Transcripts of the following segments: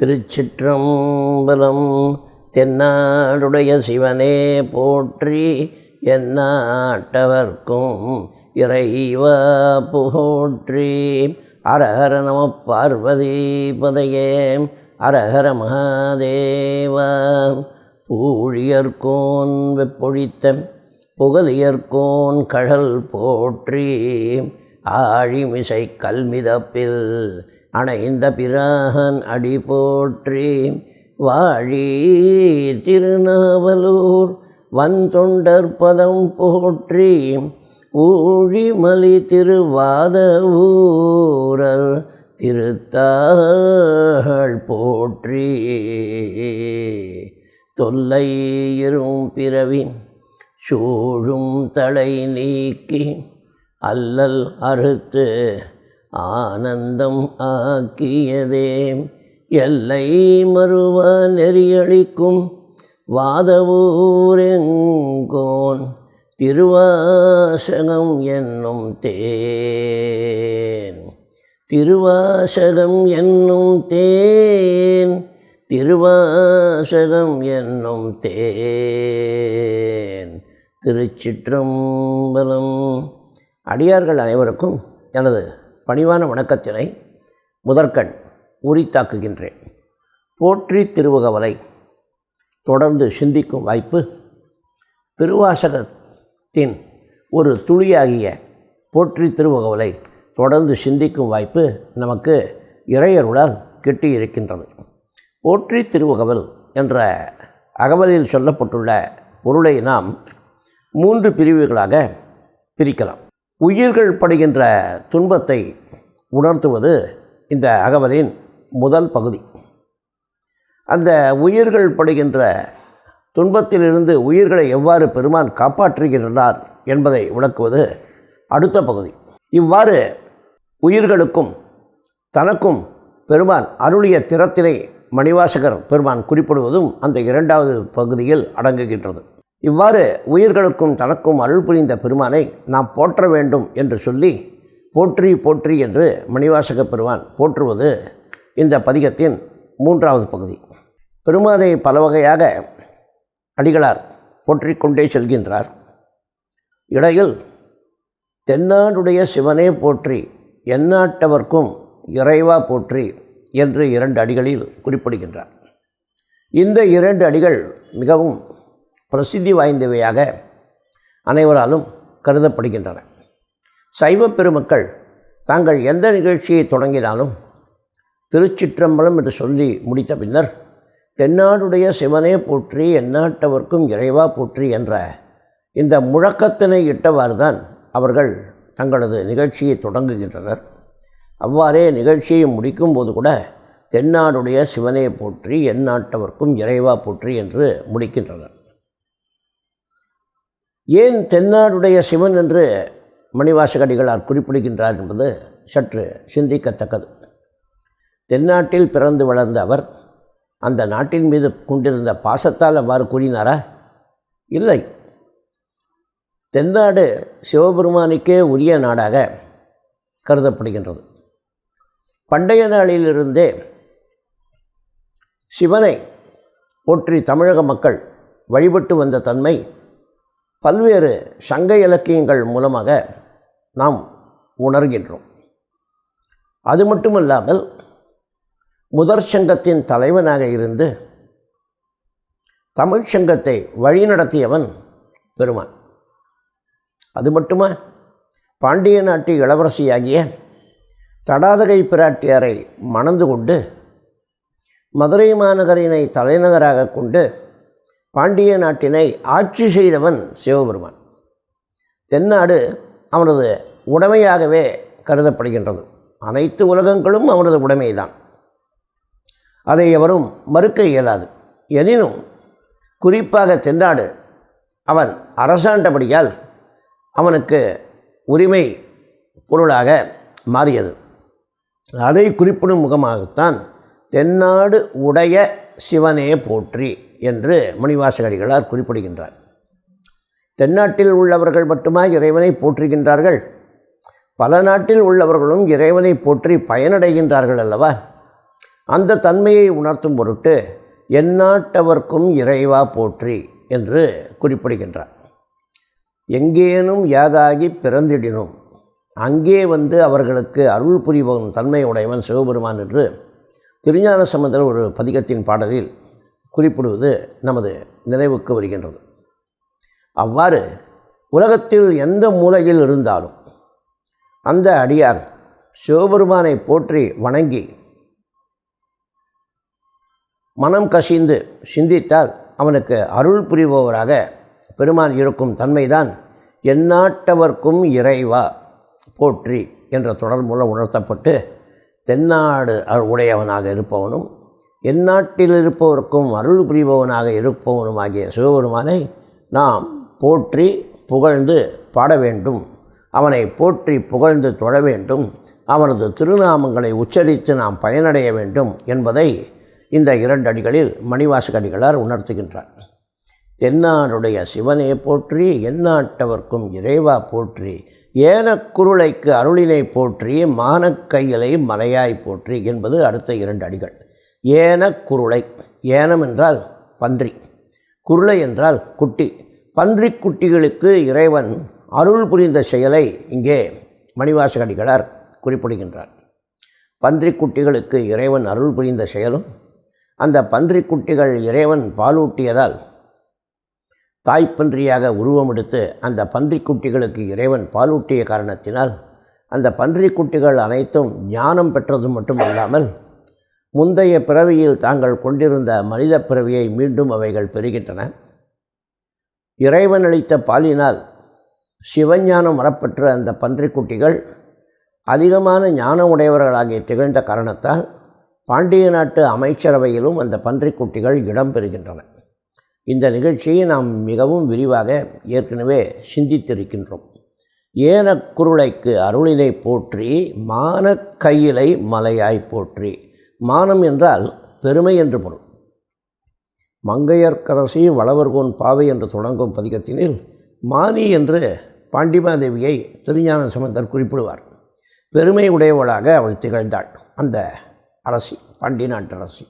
திருச்சிற்றம்பலம் தென்னாடுடைய சிவனே போற்றி எந்நாட்டவர்க்கும் இறைவா போற்றி அரஹர நம பார்வதி பதையே அரஹர மகாதேவா. பூழியர்கோன் வெப்பொழித்த புகழியர்கோன் கழல் போற்றி ஆழிமிசை கல்மிதப்பில் அணைந்த பிரான் அடி போற்றி வாழி திருநாவலூர் வந்தொண்டர் பதம் போற்றி ஊழிமலி திருவாத ஊரர் திருத்தாள் போற்றி. தொல்லை இரும் பிறவி சூழும் தலை நீக்கி அல்லல் அறுத்து ஆனந்தம் ஆக்கியதே. எல்லை மறுவ நெறியளிக்கும் வாதவூரெங்கோன் திருவாசகம் என்னும் தேன். திருவாசகம் என்னும் தேன் திருவாசகம் என்னும் தேன். திருச்சிற்றம்பலம். அடியார்கள் அனைவருக்கும் எனது பணிவான வணக்கத்தினை முதற்கண் உரித்தாக்குகின்றேன். போற்றி திருவகவலை தொடர்ந்து சிந்திக்கும் வாய்ப்பு திருவாசகத்தின் ஒரு துளியாகிய போற்றி திருவகவலை தொடர்ந்து சிந்திக்கும் வாய்ப்பு நமக்கு இறையருளால் கிட்டியிருக்கின்றது. போற்றி திருவகவல் என்ற அகவலில் சொல்லப்பட்டுள்ள பொருளை நாம் மூன்று பிரிவுகளாக பிரிக்கலாம். உயிர்கள் படுகின்ற துன்பத்தை உணர்த்துவது இந்த அகவலின் முதல் பகுதி. அந்த உயிர்கள் படுகின்ற துன்பத்திலிருந்து உயிர்களை எவ்வாறு பெருமான் காப்பாற்றுகின்றார் என்பதை விளக்குவது அடுத்த பகுதி. இவ்வாறு உயிர்களுக்கும் தனக்கும் பெருமான் அருளிய திறத்தினை மணிவாசகர் பெருமான் குறிப்பிடுவதும் அந்த இரண்டாவது பகுதியில் அடங்குகின்றது. இவ்வாறு உயிர்களுக்கும் தனக்கும் அருள் புரிந்த பெருமானை நாம் போற்ற வேண்டும் என்று சொல்லி போற்றி போற்றி என்று மணிவாசக பெருமான் போற்றுவது இந்த பதிகத்தின் மூன்றாவது பகுதி. பெருமானை பல வகையாக அடிகளார் போற்றிக்கொண்டே செல்கின்றார். இடையில் தென்னாடுடைய சிவனே போற்றி எந்நாட்டவர்க்கும் இறைவா போற்றி என்று இரண்டு அடிகளில் குறிப்பிடுகின்றார். இந்த இரண்டு அடிகள் மிகவும் பிரசித்தி வாய்ந்தவையாக அனைவராலும் கருதப்படுகின்றன. சைவ பெருமக்கள் தாங்கள் எந்த நிகழ்ச்சியை தொடங்கினாலும் திருச்சிற்றம்பலம் என்று சொல்லி முடித்த பின்னர் தென்னாடுடைய சிவனே போற்றி எந்நாட்டவர்க்கும் இறைவா போற்றி என்ற இந்த முழக்கத்தினை இட்டவாறு தான் அவர்கள் தங்களது நிகழ்ச்சியை தொடங்குகின்றனர். அவ்வாறே நிகழ்ச்சியை முடிக்கும் போது கூட தென்னாடுடைய சிவனே போற்றி எந்நாட்டவர்க்கும் இறைவா போற்றி என்று முடிக்கின்றனர். ஏன் தென்னாடுடைய சிவன் என்று மணிவாசகடிகளார் குறிப்பிடுகின்றார் என்பது சற்று சிந்திக்கத்தக்கது. தென்னாட்டில் பிறந்து வளர்ந்த அவர் அந்த நாட்டின் மீது கொண்டிருந்த பாசத்தால் அவ்வாறு கூறினாரா? இல்லை. தென்னாடு சிவபெருமானுக்கே உரிய நாடாக கருதப்படுகின்றது. பண்டைய நாளிலிருந்தே சிவனை போற்றி தமிழக மக்கள் வழிபட்டு வந்த தன்மை பல்வேறு சங்க இலக்கியங்கள் மூலமாக நாம் உணர்கின்றோம். அது மட்டுமல்லாமல் முதற் சங்கத்தின் தலைவனாக இருந்து தமிழ் சங்கத்தை வழிநடத்தியவன் பெருமான். அது மட்டுமா? பாண்டிய நாட்டு இளவரசியாகிய தடாதகை பிராட்டியாரை மணந்து கொண்டு மதுரை மாநகரினை தலைநகராக கொண்டு பாண்டிய நாட்டினை ஆட்சி செய்தவன் சிவபெருமான். தென்னாடு அவனது உடைமையாகவே கருதப்படுகின்றது. அனைத்து உலகங்களும் அவனது உடைமைதான். அதை எவரும் மறுக்க இயலாது. எனினும் குறிப்பாக தென்னாடு அவன் அரசாண்டபடியால் அவனுக்கு உரிமை பொருளாக மாறியது. அதை குறிப்பிடும் முகமாகத்தான் தென்னாடு உடைய சிவனே போற்றி என்று மணிவாசகடிகளார் குறிப்பிடுகின்றார். தென்னாட்டில் உள்ளவர்கள் மட்டுமா இறைவனை போற்றுகின்றார்கள்? பல நாட்டில் உள்ளவர்களும் இறைவனை போற்றி பயனடைகின்றார்கள் அல்லவா? அந்த தன்மையை உணர்த்தும் பொருட்டு எந்நாட்டவர்க்கும் இறைவா போற்றி என்று குறிப்பிடுகின்றார். எங்கேனும் யாதாகி பிறந்திடினும் அங்கே வந்து அவர்களுக்கு அருள் புரிபவன் தன்மை உடையவன் சிவபெருமான் என்று திருஞான சம்பந்தர் ஒரு பதிகத்தின் பாடலில் குறிப்பிடுவது நமது நினைவுக்கு வருகின்றது. அவ்வாறு உலகத்தில் எந்த மூலையில் இருந்தாலும் அந்த அடியார் சிவபெருமானை போற்றி வணங்கி மனம் கசிந்து சிந்தித்தால் அவனுக்கு அருள் புரிபவராக பெருமான் இருக்கும் தன்மைதான். எந்நாட்டவர்க்கும் இறைவா போற்றி என்ற தொடர் மூலம் உணர்த்தப்பட்டு தென்னாடு உடையவனாக இருப்பவனும் எந்நாட்டில் இருப்பவருக்கும் அருள் புரிபவனாக இருப்பவனும் ஆகிய சிவபெருமானை நாம் போற்றி புகழ்ந்து பாட வேண்டும். அவனை போற்றி புகழ்ந்து தொழ வேண்டும். அவனது திருநாமங்களை உச்சரித்து நாம் பயனடைய வேண்டும் என்பதை இந்த இரண்டு அடிகளில் மணிவாசகடிகளார் உணர்த்துகின்றார். தென்னாருடைய சிவனே போற்றி எந்நாட்டவர்க்கும் இறைவா போற்றி ஏனக்குருளைக்கு அருளினை போற்றி மானக்கையலை மலையாய் போற்றி என்பது அடுத்த இரண்டு அடிகள். ஏனக்குருளை ஏனம் என்றால் பன்றி குருளை என்றால் குட்டி பன்றி குட்டிகளுக்கு இறைவன் அருள் புரிந்த செயலை இங்கே மணிவாசகடிகளார் குறிப்பிடுகின்றார். பன்றி குட்டிகளுக்கு இறைவன் அருள் புரிந்த செயலும் அந்த பன்றி குட்டிகள் இறைவன் பாலூட்டியதால் தாய்ப்பன்றியாக உருவமெடுத்து அந்த பன்றிக்குட்டிகளுக்கு இறைவன் பாலூட்டிய காரணத்தினால் அந்த பன்றிக்குட்டிகள் அனைத்தும் ஞானம் பெற்றது மட்டுமல்லாமல் முந்தைய பிறவியில் தாங்கள் கொண்டிருந்த மனித பிறவியை மீண்டும் அவைகள் பெறுகின்றன. இறைவன் அளித்த பாலினால் சிவஞானம் வரப்பெற்ற அந்த பன்றிக்குட்டிகள் அதிகமான ஞான உடையவர்களாகிய திகழ்ந்த காரணத்தால் பாண்டிய நாட்டு அமைச்சரவையிலும் அந்த பன்றிக்குட்டிகள் இடம்பெறுகின்றன இந்த நிகழ்ச்சியை நாம் மிகவும் விரிவாக ஏற்கனவே சிந்தித்திருக்கின்றோம். ஏன குருளைக்கு அருளினை போற்றி மான கையிலை மலையாய் போற்றி. மானம் என்றால் பெருமை என்று பொருள். மங்கையர்க்கரசி வளவர்கோன் பாவை என்று தொடங்கும் பதிகத்தினில் மானி என்று பாண்டிமாதேவியை திருஞான சம்பந்தர் குறிப்பிடுவார். பெருமை உடையவளாக அவள் திகழ்ந்தாள். அந்த அரசி பாண்டி நாட்டு அரசி.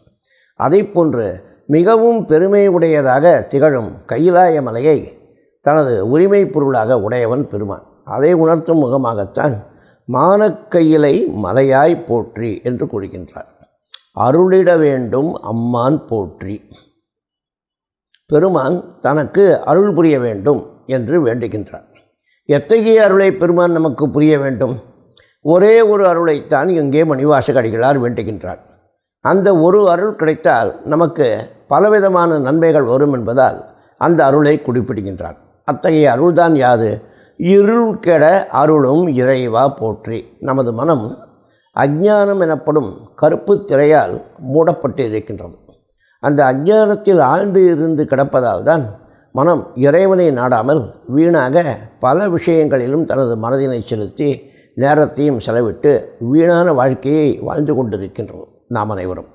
அதை போன்று மிகவும் பெருமை உடையதாக திகழும் கைலாய மலையை தனது உரிமை பொருளாக உடையவன் பெருமான். அதை உணர்த்தும் முகமாகத்தான் மானக்கையிலை மலையாய் போற்றி என்று கூறுகின்றார். அருளிட வேண்டும் அம்மான் போற்றி. பெருமான் தனக்கு அருள் புரிய வேண்டும் என்று வேண்டுகின்றார் எத்தகைய அருளை பெருமான் நமக்கு புரிய வேண்டும்? ஒரே ஒரு அருளைத்தான் இங்கே மணிவாசகடிகளார் வேண்டுகின்றார். அந்த ஒரு அருள் கிடைத்தால் நமக்கு பலவிதமான நன்மைகள் வரும் என்பதால் அந்த அருளை குறிப்பிடுகின்றார் அத்தகைய அருள்தான் யாது? இருள் கெட அருளும் இறைவா போற்றி. நமது மனம் அஜ்ஞானம் எனப்படும் கருப்பு திரையால் மூடப்பட்டு இருக்கின்றது அந்த அஜ்ஞானத்தில் ஆழ்ந்து இருந்து கிடப்பதால் தான் மனம் இறைவனை நாடாமல் வீணாக பல விஷயங்களிலும் தனது மனதினை செலுத்தி நேரத்தையும் செலவிட்டு வீணான வாழ்க்கையை வாழ்ந்து கொண்டிருக்கின்றோம் நாம் அனைவரும்.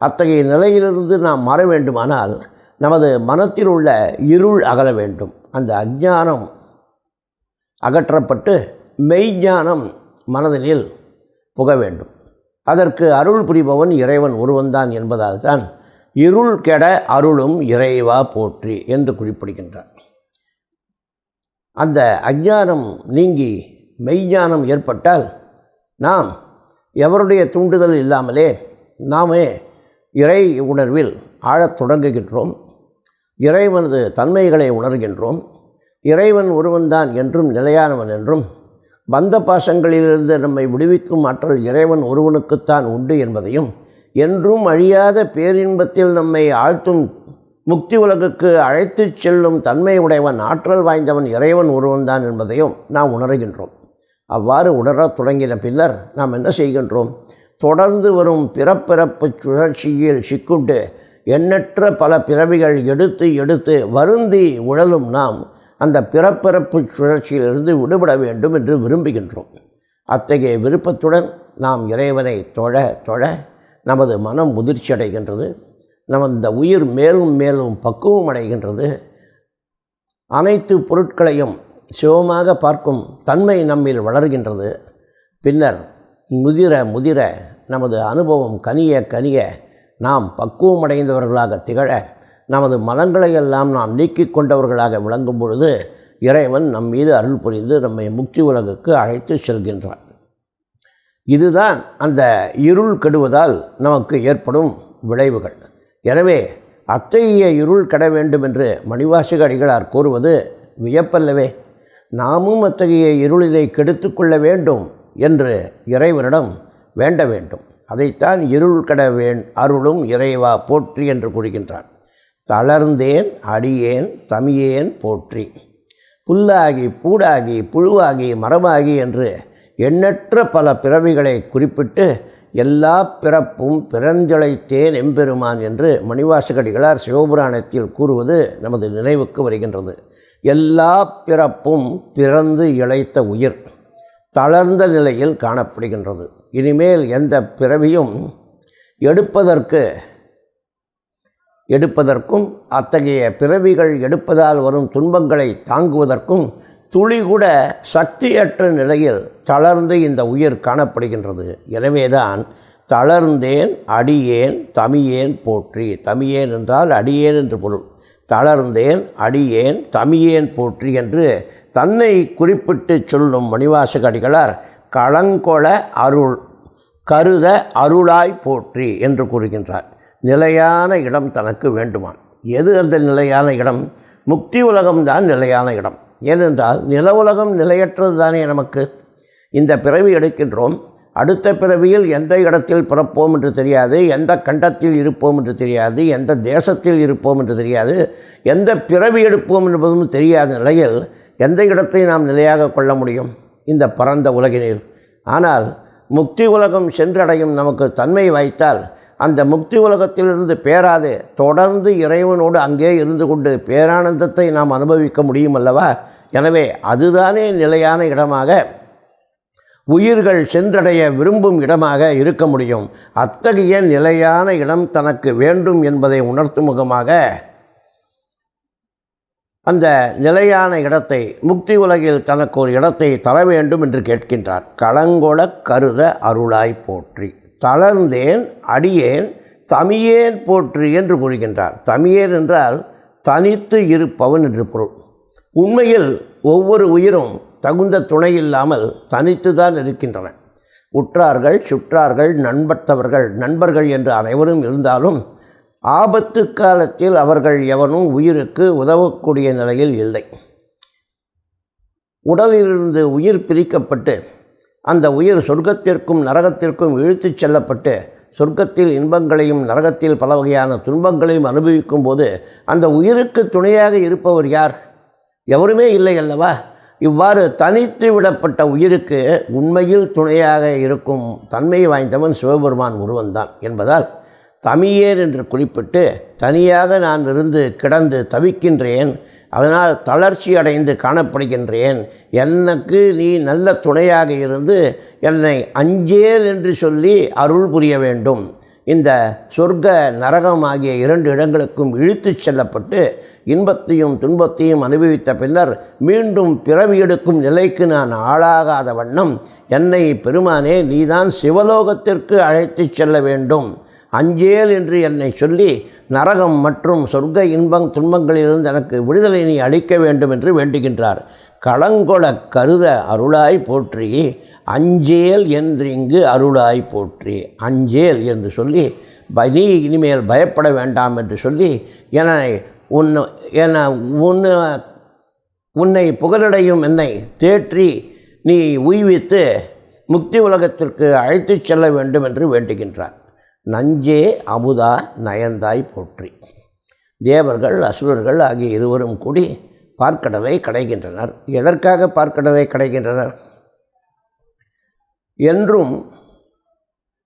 அத்தகைய நிலையிலிருந்து நாம் மாற வேண்டுமானால் நமது மனத்தில் உள்ள இருள் அகல வேண்டும். அந்த அஜ்ஞானம் அகற்றப்பட்டு மெய்ஞானம் மனதினில் புக வேண்டும். அதற்கு அருள் புரிபவன் இறைவன் ஒருவன்தான் என்பதால் தான் இருள் கெட அருளும் இறைவா போற்றி என்று குறிப்பிடுகின்றார். அந்த அஜானம் நீங்கி மெய்ஞானம் ஏற்பட்டால் நாம் எவருடைய தூண்டுதல் இல்லாமலே நாமே இறை உணர்வில் ஆழத் தொடங்குகின்றோம். இறைவனது தன்மைகளை உணர்கின்றோம். இறைவன் ஒருவன்தான் என்றும் நிலையானவன் என்றும் பந்த பாசங்களிலிருந்து நம்மை விடுவிக்கும் ஆற்றல் இறைவன் ஒருவனுக்குத்தான் உண்டு என்பதையும் என்றும் அழியாத பேரின்பத்தில் நம்மை ஆழ்த்தும் முக்தி உலகுக்கு அழைத்துச் செல்லும் தன்மை உடையவன் ஆற்றல் வாய்ந்தவன் இறைவன் ஒருவன்தான் என்பதையும் நாம் உணர்கின்றோம். அவ்வாறு உணரத் தொடங்கின பின்னர் நாம் என்ன செய்கின்றோம்? தொடர்ந்து வரும் பிறப்பிறப்பு சுழற்சியில் சிக்குண்டு எண்ணற்ற பல பிறவிகள் எடுத்து எடுத்து வருந்தி உழலும் நாம் அந்த பிறப்பிறப்பு சுழற்சியிலிருந்து விடுபட வேண்டும் என்று விரும்புகின்றோம். அத்தகைய விருப்பத்துடன் நாம் இறைவனை தொழ தொழ நமது மனம் முதிர்ச்சி அடைகின்றது. நமது இந்த உயிர் மேலும் மேலும் பக்குவம் அடைகின்றது. அனைத்து பொருட்களையும் சிவமாக பார்க்கும் தன்மை நம்மில் வளர்கின்றது. பின்னர் முதிர முதிர நமது அனுபவம் கனிய கனிய நாம் பக்குவமடைந்தவர்களாக திகழ நமது மனங்களையெல்லாம் நாம் நீக்கிக் கொண்டவர்களாக விளங்கும் பொழுது இறைவன் நம் மீது அருள் புரிந்து நம்மை முக்தி உலகுக்கு அழைத்து செல்கின்றான். இதுதான் அந்த இருள் கெடுவதால் நமக்கு ஏற்படும் விளைவுகள். எனவே அத்தகைய இருள் கெட வேண்டும் என்று மணிவாசக அடிகளார் கூறுவது வியப்பல்லவே. நாமும் அத்தகைய இருளினை கெடுத்து கொள்ள வேண்டும் என்று இறைவனிடம் வேண்ட வேண்டும். அதைத்தான் இருள் கட வேண் அருளும் இறைவா போற்றி என்று கூறுகின்றான் தளர்ந்தேன் அடியேன் தமியேன் போற்றி. புல்லாகி பூடாகி புழுவாகி மரமாகி என்று எண்ணற்ற பல பிறவிகளை குறிப்பிட்டு எல்லா பிறப்பும் பிறஞ்சழைத்தேன் எம்பெருமான் என்று மணிவாசகடிகளார் சிவபுராணத்தில் கூறுவது நமது நினைவுக்கு வருகின்றது. எல்லா பிறப்பும் பிறந்து இழைத்த உயிர் தளர்ந்த நிலையில் காணப்படுகின்றது. இனிமேல் எந்த பிறவியும் எடுப்பதற்கு எடுப்பதற்கும் அத்தகைய பிறவிகள் எடுப்பதால் வரும் துன்பங்களை தாங்குவதற்கும் துளி கூட சக்தியற்ற நிலையில் தளர்ந்து இந்த உயிர் காணப்படுகின்றது. எனவேதான் தளர்ந்தேன் அடியேன் தமியேன் போற்றி. தமியேன் என்றால் அடியேன் என்று பொருள். தளர்ந்தேன் அடியேன் தமியேன் போற்றி என்று தன்னை குறிப்பிட்டு சொல்லும் மணிவாசகடிகளார் களங்கொள அருள் கருத அருளாய் போற்றி என்று கூறுகின்றார். நிலையான இடம் தனக்கு வேண்டுமான். எது அந்த நிலையான இடம்? முக்தி உலகம்தான் நிலையான இடம். ஏனென்றால் நில உலகம் நிலையற்றது தானே நமக்கு. இந்த பிறவி எடுக்கின்றோம். அடுத்த பிறவியில் எந்த இடத்தில் பிறப்போம் என்று தெரியாது. எந்த கண்டத்தில் இருப்போம் என்று தெரியாது. எந்த தேசத்தில் இருப்போம் என்று தெரியாது. எந்த பிறவி எடுப்போம் என்பதும் தெரியாத நிலையில் எந்த இடத்தை நாம் நிலையாக கொள்ள முடியும்? இந்த பரந்த உலகினில். ஆனால் முக்தி உலகம் சென்றடையும் நமக்கு தன்மை வாய்த்தால் அந்த முக்தி உலகத்திலிருந்து பேராது. தொடர்ந்து இறைவனோடு அங்கே இருந்து கொண்டு பேரானந்தத்தை நாம் அனுபவிக்க முடியும் அல்லவா? எனவே அதுதானே நிலையான இடமாக உயிர்கள் சென்றடைய விரும்பும் இடமாக இருக்க முடியும். அத்தகைய நிலையான இடம் தனக்கு வேண்டும் என்பதை உணர்த்தும் முகமாக அந்த நிலையான இடத்தை முக்தி உலகில் தனக்கு ஒரு இடத்தை தர வேண்டும் என்று கேட்கின்றார். களங்கொள கருத அருளாய் போற்றி. தளர்ந்தேன் அடியேன் தமியேன் போற்றி என்று கூறுகின்றார். தமியேன் என்றால் தனித்து இருப்பவன் என்று பொருள். உண்மையில் ஒவ்வொரு உயிரும் தகுந்த துணை இல்லாமல் தனித்து தான் இருக்கின்றன. உற்றார்கள் சுற்றார்கள் நண்பத்தவர்கள் நண்பர்கள் என்று அனைவரும் இருந்தாலும் ஆபத்து காலத்தில் அவர்கள் எவனும் உயிருக்கு உதவக்கூடிய நிலையில் இல்லை. உடலிலிருந்து உயிர் பிரிக்கப்பட்டு அந்த உயிர் சொர்க்கத்திற்கும் நரகத்திற்கும் இழுத்துச் செல்லப்பட்டு சொர்க்கத்தில் இன்பங்களையும் நரகத்தில் பல வகையான துன்பங்களையும் அனுபவிக்கும் போது அந்த உயிருக்கு துணையாக இருப்பவர் யார்? எவருமே இல்லை அல்லவா? இவ்வாறு தனித்து விடப்பட்ட உயிருக்கு உண்மையில் துணையாக இருக்கும் தன்மை வாய்ந்தவன் சிவபெருமான் ஒருவன்தான் என்பதால் தமியேன் என்று குறிப்பிட்டு தனியாக நான் இருந்து கிடந்து தவிக்கின்றேன் அதனால் தளர்ச்சி அடைந்து காணப்படுகின்றேன் எனக்கு நீ நல்ல துணையாக இருந்து என்னை அஞ்சேல் என்று சொல்லி அருள் புரிய வேண்டும். இந்த சொர்க்க நரகம் ஆகிய இரண்டு இடங்களுக்கும் இழுத்துச் செல்லப்பட்டு இன்பத்தையும் துன்பத்தையும் அனுபவித்த பின்னர் மீண்டும் பிறவி எடுக்கும் நிலைக்கு நான் ஆளாகாத வண்ணம் என்னை பெருமானே நீதான் சிவலோகத்திற்கு அழைத்துச் செல்ல வேண்டும். அஞ்சேல் என்று என்னை சொல்லி நரகம் மற்றும் சொர்க்க இன்பம் துன்பங்களிலிருந்து எனக்கு விடுதலை நீ அளிக்க வேண்டும் என்று வேண்டுகின்றார். களங்கொள கருத அருளாய் போற்றி அஞ்சேல் என்று இங்கு அருளாய் போற்றி. அஞ்சேல் என்று சொல்லி நீ இனிமேல் பயப்பட வேண்டாம் என்று சொல்லி என உன் என உன் உன்னை புகழடையும் என்னை தேற்றி நீ உய்வித்து முக்தி உலகத்திற்கு அழைத்துச் செல்ல வேண்டும் என்று வேண்டுகின்றார். நஞ்சே அமுதா நயந்தாய் போற்றி. தேவர்கள் அசுரர்கள் ஆகிய இருவரும் கூடி பார்க்கடலை கடைகின்றனர். எதற்காக பார்க்கடலை கடைகின்றனர்? என்றும்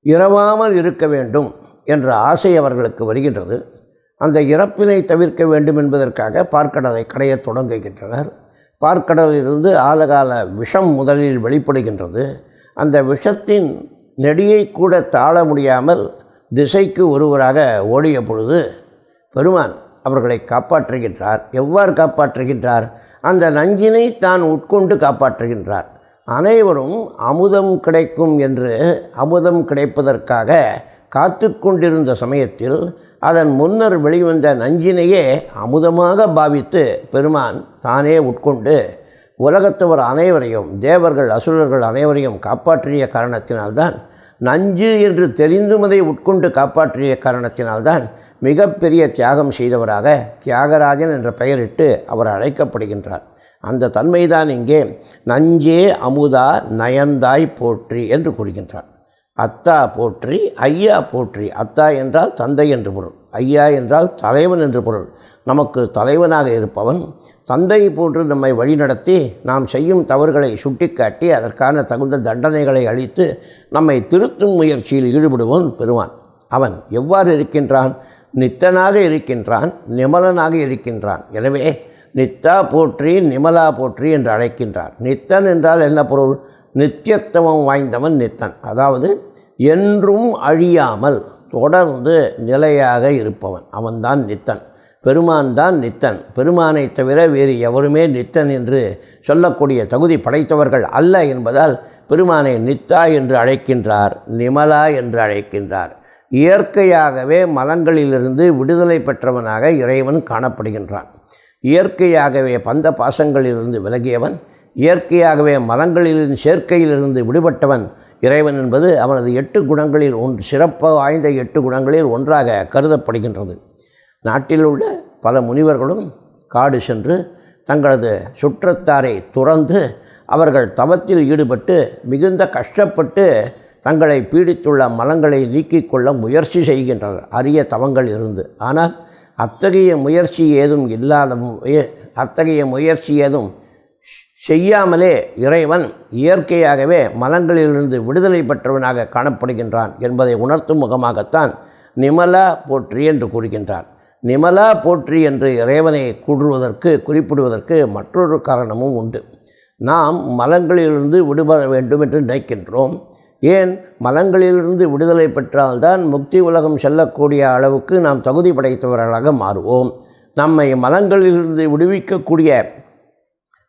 இரவாமல் இருக்க வேண்டும் என்ற ஆசை அவர்களுக்கு வருகின்றது. அந்த இறப்பினை தவிர்க்க வேண்டும் என்பதற்காக பார்க்கடலை கடையத் தொடங்குகின்றனர். பார்க்கடலிலிருந்து ஆலகால விஷம் முதலில் வெளிப்படுகின்றது. அந்த விஷத்தின் நெடியை கூட தாழ முடியாமல் திசைக்கு ஒருவராக ஓடிய பொழுது பெருமான் அவர்களை காப்பாற்றுகின்றார். எவ்வாறு காப்பாற்றுகின்றார்? அந்த நஞ்சினை தான் உட்கொண்டு காப்பாற்றுகின்றார். அனைவரும் அமுதம் கிடைக்கும் என்று அமுதம் கிடைப்பதற்காக காத்து கொண்டிருந்த சமயத்தில் அதன் முன்னர் வெளிவந்த நஞ்சினையே அமுதமாக பாவித்து பெருமான் தானே உட்கொண்டு உலகத்தவர் அனைவரையும் தேவர்கள் அசுரர்கள் அனைவரையும் காப்பாற்றிய காரணத்தினால்தான் நஞ்சு என்று தெரிந்தும் அதை உட்கொண்டு காப்பாற்றிய காரணத்தினால்தான் மிகப்பெரிய தியாகம் செய்தவராக தியாகராஜன் என்ற பெயரிட்டு அவர் அழைக்கப்படுகின்றார். அந்த தன்மைதான் இங்கே நஞ்சே அமுதா நயந்தாய் போற்றி என்று கூறுகின்றார். அத்தா போற்றி ஐயா போற்றி அத்தா என்றால் தந்தை என்று பொருள். ஐயா என்றால் தலைவன் என்று பொருள். நமக்கு தலைவனாக இருப்பவன் தந்தை போன்று நம்மை வழிநடத்தி நாம் செய்யும் தவறுகளை சுட்டிக்காட்டி அதற்கான தகுந்த தண்டனைகளை அளித்து நம்மை திருத்தும் முயற்சியில் ஈடுபடுவோன் பெறுவான் அவன் எவ்வாறு இருக்கின்றான்? நித்தனாக இருக்கின்றான் நிமலனாக இருக்கின்றான். எனவே நித்தா போற்றி நிமலா போற்றி என்று அழைக்கின்றார். நித்தன் என்றால் என்ன பொருள்? நித்தியத்துவம் வாய்ந்தவன் நித்தன். அதாவது என்றும் அழியாமல் தொடர்ந்து நிலையாக இருப்பவன். அவன்தான் நித்தன். பெருமான் தான் நித்தன். பெருமானை தவிர வேறு எவருமே நித்தன் என்று சொல்லக்கூடிய தகுதி படைத்தவர்கள் அல்ல என்பதால் பெருமானை நித்தா என்று அழைக்கின்றார் நிமலா என்று அழைக்கின்றார். இயற்கையாகவே மலங்களிலிருந்து விடுதலை பெற்றவனாக இறைவன் காணப்படுகின்றான். இயற்கையாகவே பந்த பாசங்களிலிருந்து விலகியவன் இயற்கையாகவே மலங்களின் சேர்க்கையிலிருந்து விடுபட்டவன் இறைவன் என்பது அவனது எட்டு குணங்களில் ஒன்று சிறப்பு வாய்ந்த எட்டு குணங்களில் ஒன்றாக கருதப்படுகின்றது. நாட்டில் உள்ள பல முனிவர்களும் காடு சென்று தங்களது சுற்றத்தாரை துறந்து அவர்கள் தவத்தில் ஈடுபட்டு மிகுந்த கஷ்டப்பட்டு தங்களை பீடித்துள்ள மலங்களை நீக்கிக் கொள்ள முயற்சி செய்கின்றனர். அரிய தவங்கள் இருந்து. ஆனால் அத்தகைய முயற்சி ஏதும் இல்லாத அத்தகைய முயற்சி ஏதும் செய்யாமலே இறைவன் இயற்கையாகவே மலங்களிலிருந்து விடுதலை பெற்றவனாக காணப்படுகின்றான் என்பதை உணர்த்தும் முகமாகத்தான் நிமலா போற்றி என்று கூறுகின்றார். நிமலா போற்றி என்று இறைவனை கூடுவதற்கு குறிப்பிடுவதற்கு மற்றொரு காரணமும் உண்டு. நாம் மலங்களிலிருந்து விடுபட வேண்டும் என்று நினைக்கின்றோம். ஏன்? மலங்களிலிருந்து விடுதலை பெற்றால்தான் முக்தி உலகம் செல்லக்கூடிய அளவுக்கு நாம் தகுதி படைத்தவர்களாக மாறுவோம். நம்மை மலங்களிலிருந்து விடுவிக்கக்கூடிய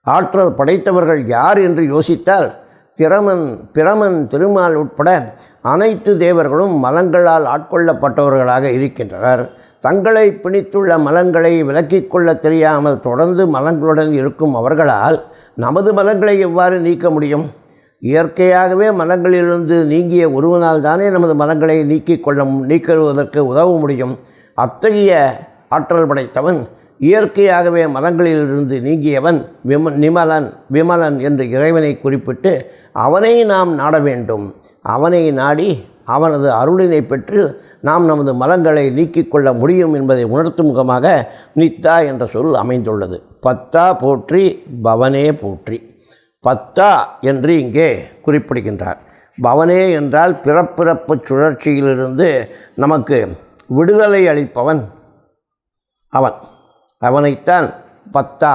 ஆற்றல் படைத்தவர்கள் யார் என்று யோசித்தால் திறமன் பிரமன் திருமால் உட்பட அனைத்து தேவர்களும் மலங்களால் ஆட்கொள்ளப்பட்டவர்களாக இருக்கின்றனர். தங்களை பிணித்துள்ள மலங்களை விலக்கிக் கொள்ள தெரியாமல் தொடர்ந்து மலங்களுடன் இருக்கும் அவர்களால் நமது மலங்களை எவ்வாறு நீக்க முடியும்? இயற்கையாகவே மலங்களிலிருந்து நீங்கிய ஒருவனால் தானே நமது மலங்களை நீக்கிக் கொள்ள நீக்குவதற்கு உதவ முடியும். அத்தகைய ஆற்றல் படைத்தவன் இயற்கையாகவே மரங்களிலிருந்து நீங்கியவன் விம நிமலன் விமலன் என்று இறைவனை குறிப்பிட்டு அவனை நாம் நாட வேண்டும். அவனை நாடி அவனது அருளினை பெற்று நாம் நமது மலங்களை நீக்கிக் கொள்ள முடியும் என்பதை உணர்த்தும் முகமாக நித்தா என்ற சொல் அமைந்துள்ளது. பத்தா போற்றி பவனே போற்றி. பத்தா என்று இங்கே குறிப்பிடுகின்றார். பவனே என்றால் பிறப்பிறப்பு சுழற்சியிலிருந்து நமக்கு விடுதலை அளிப்பவன் அவன். அவனைத்தான் பத்தா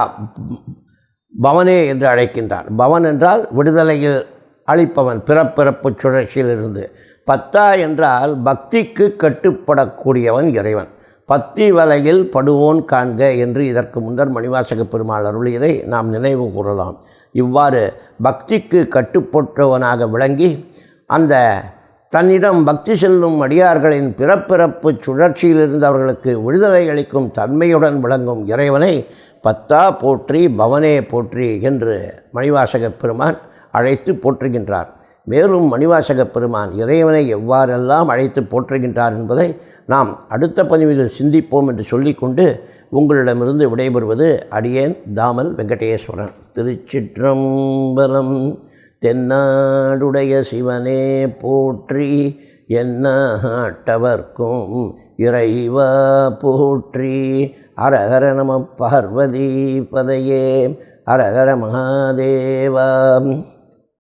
பவனே என்று அழைக்கின்றார் பவன் என்றால் விடுதலையில் அளிப்பவன் பிறப்பிறப்பு சுழற்சியிலிருந்து. பத்தா என்றால் பக்திக்கு கட்டுப்படக்கூடியவன் இறைவன். பத்தி வலையில் படுவோன் காண்க என்று இதற்கு முன்னர் மணிவாசக பெருமாள் அருளியதை நாம் நினைவு கூறலாம். இவ்வாறு பக்திக்கு கட்டுப்பட்டவனாக விளங்கி அந்த தன்னிடம் பக்தி செல்லும் அடியார்களின் பிறப்பிறப்பு சுழற்சியிலிருந்து அவர்களுக்கு விடுதலை அளிக்கும் தன்மையுடன் விளங்கும் இறைவனை பத்தா போற்றி பவனே போற்றி என்று மணிவாசக பெருமான் அழைத்து போற்றுகின்றார். மேலும் மணிவாசக பெருமான் இறைவனை எவ்வாறெல்லாம் அழைத்து போற்றுகின்றார் என்பதை நாம் அடுத்த பதிவில் சிந்திப்போம் என்று சொல்லிக்கொண்டு உங்களிடமிருந்து விடைபெறுவது அடியேன் தாமல் வெங்கடேஸ்வரன். திருச்சிற்றம்பலம் தென்னாடுடைய சிவனே போற்றி என்னாட்டவர்க்கும் இறைவா போற்றி. அரகர நம பார்வதி பதையே அரகர மகாதேவாம்